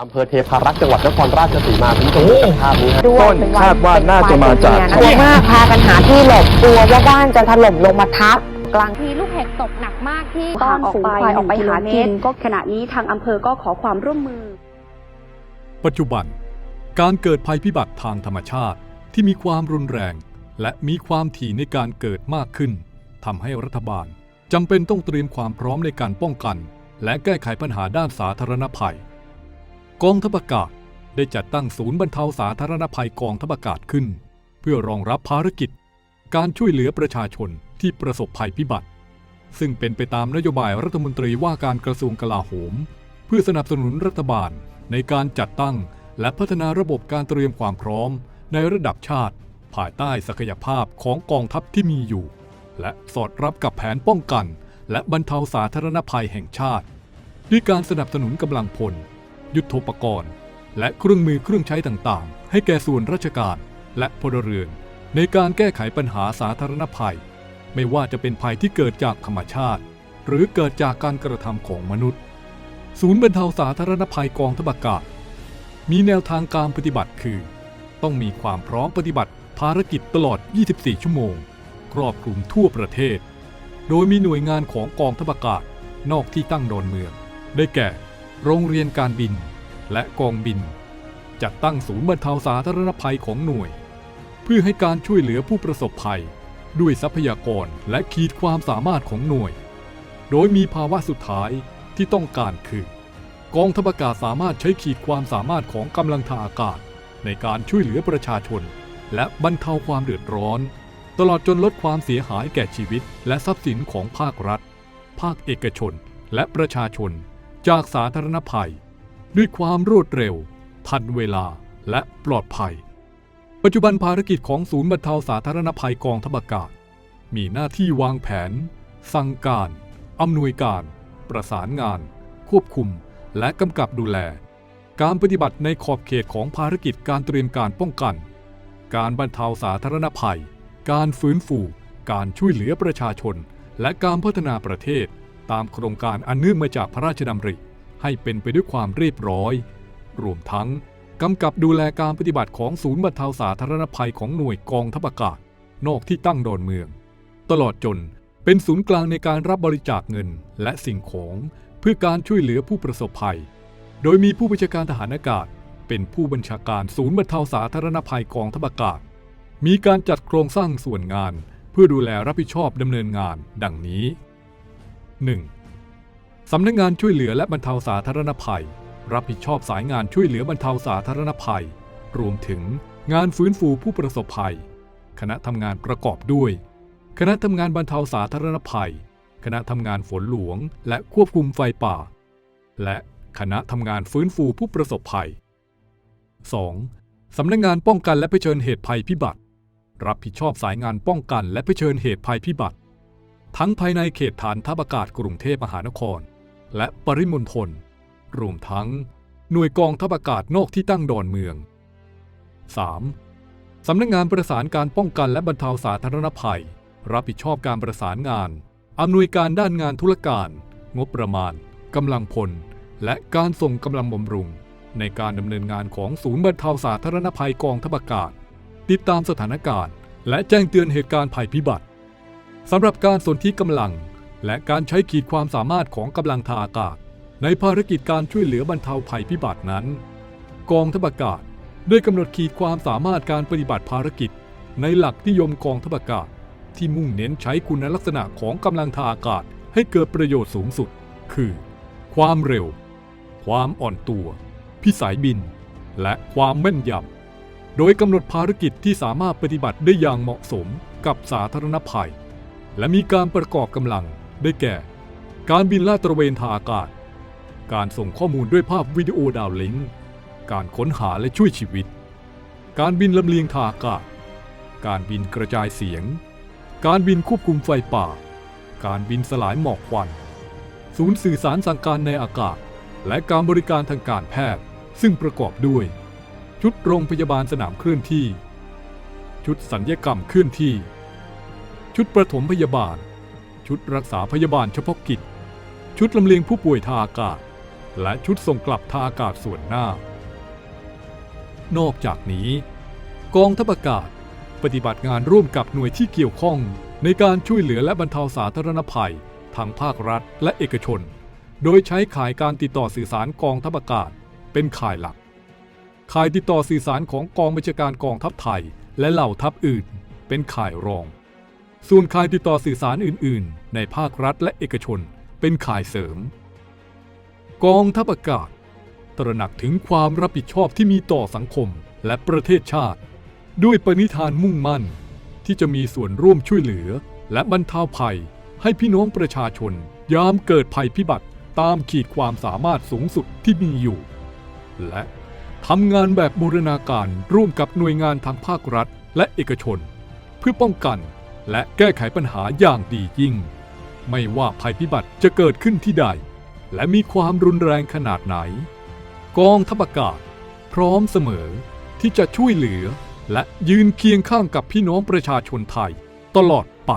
อำเภอเทพารักษ์จังหวัดนครราชสีมาคุณผู้ชมดูจากภาพนี้ฮะ ด้วยต้นเป็นคาดว่าน่าจะมาจากกลัวมากพากันหาที่หลบกลัวว่าบ้านจะถล่มลงมาทับ กลางมีลูกเห็บตกหนักมากที่ต้อนฝูงควายออกไปหาเมกิตนรก็ขณะนี้ทางอำเภอก็ขอความร่วมมือ ปัจจุบัน การเกิดภัยพิบัติทางธรรมชาติที่มีความรุนแรง และมีความถี่ในการเกิดมากขึ้นทำให้รัฐบาลจำเป็นต้องเตรียมความพร้อมในการป้องกัน และแก้ไขปัญหาด้านสาธารณภัย กองทัพอากาศได้จัดตั้งศูนย์บรรเทาสาธารณภัยกองทัพอากาศขึ้น เพื่อรองรับภารกิจ การช่วยเหลือประชาชนที่ประสบภัยพิบัติ ซึ่งเป็นไปตามนโยบายรัฐมนตรีว่าการกระทรวงกลาโหม เพื่อสนับสนุนรัฐบาลในการจัดตั้งและพัฒนาระบบการเตรียมความพร้อม ในระดับชาติ ภายใต้ศักยภาพของกองทัพที่มีอยู่ และสอดรับกับแผนป้องกัน และบรรเทาสาธารณภัยแห่งชาติ ด้วยการสนับสนุนกำลังพล ยุทโธปกรณ์ และเครื่องมือเครื่องใช้ต่างๆ ให้แก่ส่วนราชการและพลเรือน ในการแก้ไขปัญหาสาธารณภัย ไม่ว่าจะเป็นภัยที่เกิดจากธรรมชาติ หรือเกิดจากการกระทำของมนุษย์ ศูนย์บรรเทาสาธารณภัยกองทัพอากาศมีแนวทางการปฏิบัติคือ ต้องมีความพร้อมปฏิบัติภารกิจตลอด 24 ชั่วโมง ครอบคลุมทั่วประเทศ โดยมีหน่วยงานของกองทัพอากาศนอกที่ตั้งดอนเมือง ได้แก่ โรงเรียนการบิน และกองบิน จัดตั้งศูนย์บรรเทาสาธารณภัยของหน่วย เพื่อให้การช่วยเหลือผู้ประสบภัย ด้วยทรัพยากรและขีดความสามารถของหน่วย โดยมีภาวะสุดท้ายที่ต้องการคือ กองทัพอากาศสามารถใช้ขีดความสามารถของกำลังทางอากาศ ในการช่วยเหลือประชาชน และบรรเทาความเดือดร้อน ตลอดจนลดความเสียหายแก่ชีวิต และทรัพย์สินของภาครัฐ ภาคเอกชน และประชาชน จากสาธารณภัย ด้วยความรวดเร็ว ทันเวลาและปลอดภัย ปัจจุบันภารกิจของศูนย์บรรเทาสาธารณภัยกองทัพอากาศ มีหน้าที่วางแผน สั่งการ อำนวยการ ประสานงาน ควบคุม และกำกับดูแล การปฏิบัติในขอบเขตของภารกิจการเตรียมการป้องกัน การบรรเทาสาธารณภัย การฟื้นฟู การช่วยเหลือประชาชน และการพัฒนาประเทศ ตามโครงการอันเนื่องมาจากพระราชดำริ ให้เป็นไปด้วยความเรียบร้อย รวมทั้งกำกับดูแลการปฏิบัติของศูนย์บรรเทาสาธารณภัยของหน่วยกองทัพอากาศนอกที่ตั้งดอนเมือง ตลอดจนเป็นศูนย์กลางในการรับบริจาคเงินและสิ่งของเพื่อการช่วยเหลือผู้ประสบภัย โดยมีผู้บัญชาการทหารอากาศ เป็นผู้บัญชาการศูนย์บรรเทาสาธารณภัยกองทัพอากาศ มีการจัดโครงสร้างส่วนงาน เพื่อดูแลรับผิดชอบดำเนินงาน ดังนี้ 1. สำนักงานช่วยเหลือและบรรเทาสาธารณภัย รับผิดชอบสายงานช่วยเหลือบรรเทาสาธารณภัย รวมถึงงานฟื้นฟูผู้ประสบภัย คณะทำงานประกอบด้วย คณะทำงานบรรเทาสาธารณภัย คณะทำงานฝนหลวง และควบคุมไฟป่า และคณะทำงานฟื้นฟูผู้ประสบภัย 2. สำนักงานป้องกันและเผชิญเหตุภัยพิบัติ รับผิดชอบสายงานป้องกันและเผชิญเหตุภัยพิบัติ ทั้งภายในเขตฐานทัพอากาศกรุงเทพมหานคร และปริมณฑลรวมทั้งหน่วยกองทัพอากาศนอกที่ตั้งดอนเมือง 3. สำนักงานประสานการป้องกันและบรรเทาสาธารณภัย รับผิดชอบการประสานงาน อำนวยการด้านงานธุรการ งบประมาณ กำลังพล และการส่งกำลังบำรุง ในการดำเนินงานของศูนย์บรรเทาสาธารณภัยกองทัพอากาศ ติดตามสถานการณ์ และแจ้งเตือนเหตุการณ์ภัยพิบัติ สำหรับการสนธิกำลัง และการใช้ขีดความสามารถของกำลังทางอากาศ ในภารกิจการช่วยเหลือบรรเทาภัยพิบัตินั้น กองทัพอากาศได้กำหนดขีดความสามารถการปฏิบัติภารกิจ ในหลักนิยมกองทัพอากาศ ที่มุ่งเน้นใช้คุณลักษณะของกำลังทางอากาศให้เกิดประโยชน์สูงสุด คือ ความเร็ว ความอ่อนตัว พิสัยบิน และความแม่นยำโดยกำหนดภารกิจที่สามารถปฏิบัติได้อย่างเหมาะสมกับสาธารณภัย และมีการประกอบกำลังได้แก่ การบินลาดตระเวนทางอากาศ การส่งข้อมูลด้วยภาพวิดีโอดาวลิงก์การค้นหาและช่วยชีวิต การบินลำเลียงทางอากาศ การบินกระจายเสียง การบินควบคุมไฟป่า การบินสลายหมอกควัน ศูนย์สื่อสารสั่งการในอากาศ และการบริการทางการแพทย์ ซึ่งประกอบด้วย ชุดโรงพยาบาลสนามเคลื่อนที่ ชุดสัญญกรรมเคลื่อนที่ ชุดประถมพยาบาล ชุดรักษาพยาบาลเฉพาะกิจ ชุดลำเลียงผู้ป่วยทางอากาศ และชุดส่งกลับทางอากาศส่วนหน้า นอกจากนี้ กองทัพอากาศปฏิบัติงานร่วมกับหน่วยที่เกี่ยวข้อง ในการช่วยเหลือและบรรเทาสาธารณภัยทางภาครัฐและเอกชน โดยใช้ข่ายการติดต่อสื่อสารกองทัพอากาศ เป็นข่ายหลัก ข่ายติดต่อสื่อสารของกองบัญชาการกองทัพไทย และเหล่าทัพอื่น เป็นข่ายรอง ส่วนข่ายติดต่อสื่อสารอื่น ๆ ในภาครัฐและเอกชนเป็นข่ายเสริม กองทัพอากาศ ตระหนักถึงความรับผิดชอบที่มีต่อสังคมและประเทศชาติ ด้วยปณิธานมุ่งมั่น ที่จะมีส่วนร่วมช่วยเหลือ และบรรเทาภัย ให้พี่น้องประชาชน ยามเกิดภัยพิบัติตามขีดความสามารถสูงสุดที่มีอยู่ และทำงานแบบบูรณาการร่วมกับหน่วยงานทางภาครัฐและเอกชน เพื่อป้องกัน และแก้ไขปัญหาอย่างดียิ่ง ไม่ว่าภัยพิบัติจะเกิดขึ้นที่ใด และมีความรุนแรงขนาดไหน กองทัพอากาศ พร้อมเสมอที่จะช่วยเหลือ และยืนเคียงข้างกับพี่น้องประชาชนไทย ตลอดไป